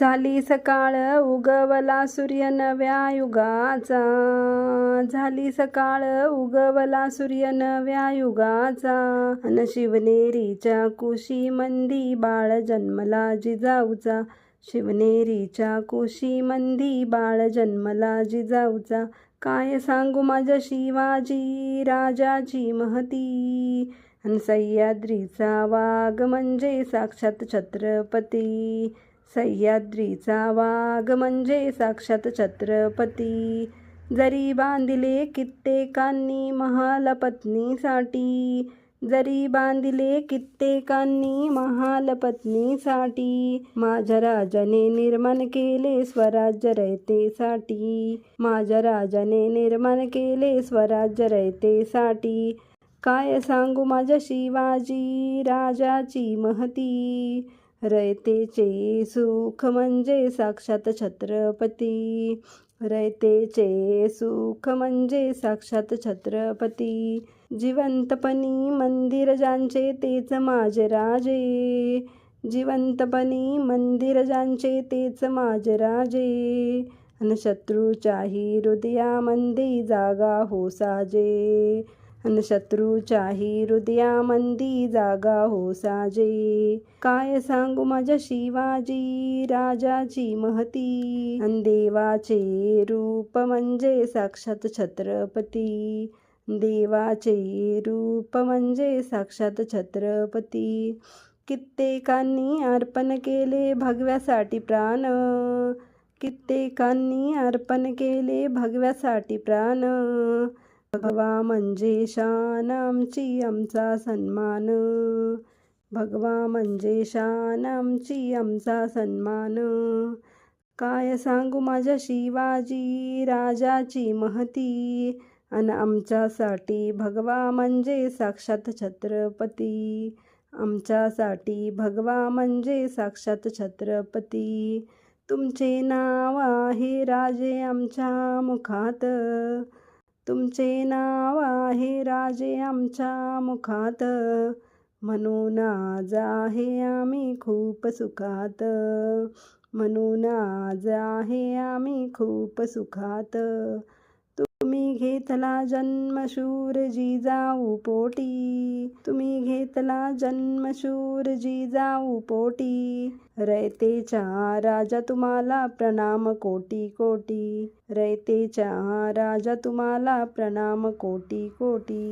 झाली सकाळ उगवला सूर्य नव्या युगाचा झाली सकाळ उगवला सूर्य नव्या युगाचा अन शिवनेरीच्या कुशी मंदी बाळ जन्मला जिजाऊचा. शिवनेरीच्या कुशी मंदी बाळ जन्मला जिजाऊचा. काय सांगू माझ्या शिवाजी राजाची महती? अन सह्याद्रीचा वाघ म्हणजे साक्षात छत्रपती. सह्याद्रीचा वाघ म्हणजे साक्षात छत्रपती. जरी बांधिले कित्येकांनी महाल पत्नीसाठी जरी बांधिले कित्येकांनी महाल पत्नीसाठी माझ्या राजाने निर्माण केले स्वराज्य रयतेसाठी माझ्या राजाने निर्माण केले स्वराज्य रयतेसाठी काय सांगू माझ्या शिवाजी राजाची महती? रयतेचे सुख म्हणजे साक्षात छत्रपती. रयतेचे सुख म्हणजे साक्षात छत्रपती. जिवंतपणी मंदिर ज्यांचे तेच माझे राजे. जिवंतपणी मंदिर ज्यांचे तेच माझे राजे. अन शत्रूच्याही हृदयामंदी जागा हो साजे. अन शत्रूच्याही हृदयामंदी जागा हो साजे. काय सांगू माझ्या शिवाजी? राजाची महती. अन देवाचे रूप म्हणजे साक्षात छत्रपती. देवाचे रूप म्हणजे साक्षात छत्रपती. कित्येकांनी अर्पण केले भगव्यासाठी प्राण. कित्येकांनी अर्पण केले भगव्यासाठी प्राण. भगवा म्हणजे शान आमची आमचा सन्मान. भगवा म्हणजे शान आमची आमचा सन्मान. काय सांगू माझ्या शिवाजी राजाची महती अन आमच्यासाठी भगवा म्हणजे साक्षात छत्रपती. आमच्यासाठी भगवा म्हणजे साक्षात छत्रपती. तुमचे नाव आहे राजे आमच्या मुखात. तुमचे नाव आहे राजे आमच्या मुखात. म्हणून आज आहे आम्ही खूप सुखात. म्हणून आज आहे आम्ही खूप सुखात. घेतला जन्मशूर जिजाऊ पोटी. तुम्ही घेतला जन्मशूर जिजाऊ पोटी. रयतेच्या राजा तुम्हाला प्रणाम कोटी कोटी. रयतेच्या राजा तुम्हाला प्रणाम कोटी कोटी.